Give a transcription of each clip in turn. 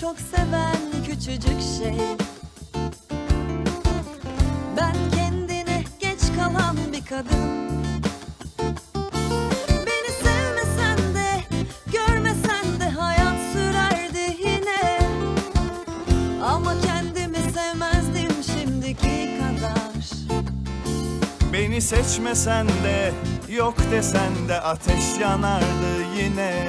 çok seven küçücük şey. Ben kendine geç kalan bir kadın. Beni sevmesen de hayat sürerdi yine. Ama kendimi sevmezdim şimdiki kadar. Beni seçmesen de yok desen de ateş yanardı yine.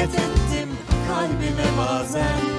Hayret ettim. Kalbime bazen